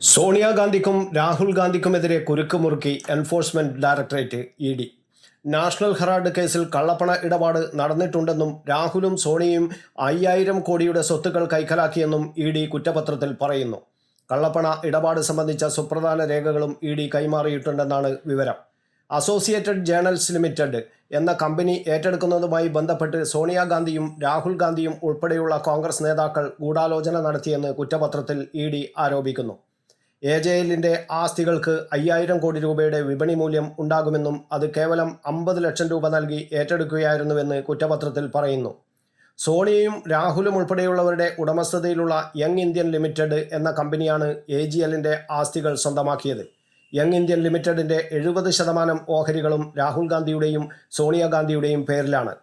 സോണിയാഗാന്ധിക്കും രാഹുൽ ഗാന്ധിക്കുമെതിരെ കുരുക്ക് മുറുക്കി enforcement directorate E D. National Herald കേസിൽ കള്ളപ്പണ ഇടപാട് നടന്നിട്ടുണ്ടെന്നും രാഹുലും സോണിയും അയ്യായിരം കോടിയുടെ സ്വത്തുക്കൾ കൈക്കലാക്കിയെന്നും ഇ ഡി കുറ്റപത്രത്തിൽ പറയുന്നു. കള്ളപ്പണ ഇടപാട് സംബന്ധിച്ച സുപ്രധാന രേഖകളും ഇ ഡി കൈമാറിയിട്ടുണ്ടെന്നാണ് വിവരം. അസോസിയേറ്റഡ് ജേണൽസ് ലിമിറ്റഡ് എന്ന കമ്പനി ഏറ്റെടുക്കുന്നതുമായി ബന്ധപ്പെട്ട് സോണിയാഗാന്ധിയും രാഹുൽ ഗാന്ധിയും ഉൾപ്പെടെയുള്ള കോൺഗ്രസ് നേതാക്കൾ ഗൂഢാലോചന നടത്തിയെന്ന് കുറ്റപത്രത്തിൽ ഇ ഡി ആരോപിക്കുന്നു. എ ജെ എല്ലിന്റെ ആസ്തികൾക്ക് അയ്യായിരം കോടി രൂപയുടെ വിപണി മൂല്യം ഉണ്ടാകുമെന്നും അത് കേവലം അമ്പത് ലക്ഷം രൂപ നൽകി ഏറ്റെടുക്കുകയായിരുന്നുവെന്ന് കുറ്റപത്രത്തിൽ പറയുന്നു. സോണിയയും രാഹുലും ഉൾപ്പെടെയുള്ളവരുടെ ഉടമസ്ഥതയിലുള്ള യങ് ഇന്ത്യൻ ലിമിറ്റഡ് എന്ന കമ്പനിയാണ് എ ജി എല്ലിന്റെ ആസ്തികൾ സ്വന്തമാക്കിയത്. യങ് ഇന്ത്യൻ ലിമിറ്റഡിന്റെ എഴുപത് ശതമാനം ഓഹരികളും രാഹുൽ ഗാന്ധിയുടെയും സോണിയാഗാന്ധിയുടെയും പേരിലാണ്.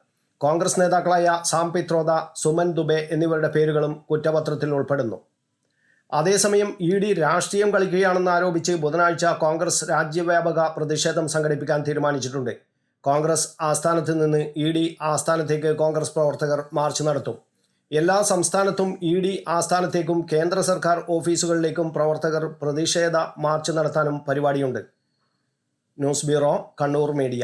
കോൺഗ്രസ് നേതാക്കളായ സാം പിത്രോദ സുമൻ ദുബെ എന്നിവരുടെ പേരുകളും കുറ്റപത്രത്തിൽ ഉൾപ്പെടുന്നു. അതേസമയം ഇ ഡി രാഷ്ട്രീയം കളിക്കുകയാണെന്ന് ആരോപിച്ച് ബുധനാഴ്ച കോൺഗ്രസ് രാജ്യവ്യാപക പ്രതിഷേധം സംഘടിപ്പിക്കാൻ തീരുമാനിച്ചിട്ടുണ്ട്. കോൺഗ്രസ് ആസ്ഥാനത്ത് നിന്ന് ഇ ഡി ആസ്ഥാനത്തേക്ക് കോൺഗ്രസ് പ്രവർത്തകർ മാർച്ച് നടത്തും. എല്ലാ സംസ്ഥാനത്തും ഇ ഡി ആസ്ഥാനത്തേക്കും കേന്ദ്ര സർക്കാർ ഓഫീസുകളിലേക്കും പ്രവർത്തകർ പ്രതിഷേധ മാർച്ച് നടത്താനും പരിപാടിയുണ്ട്. News bureau Kannur media.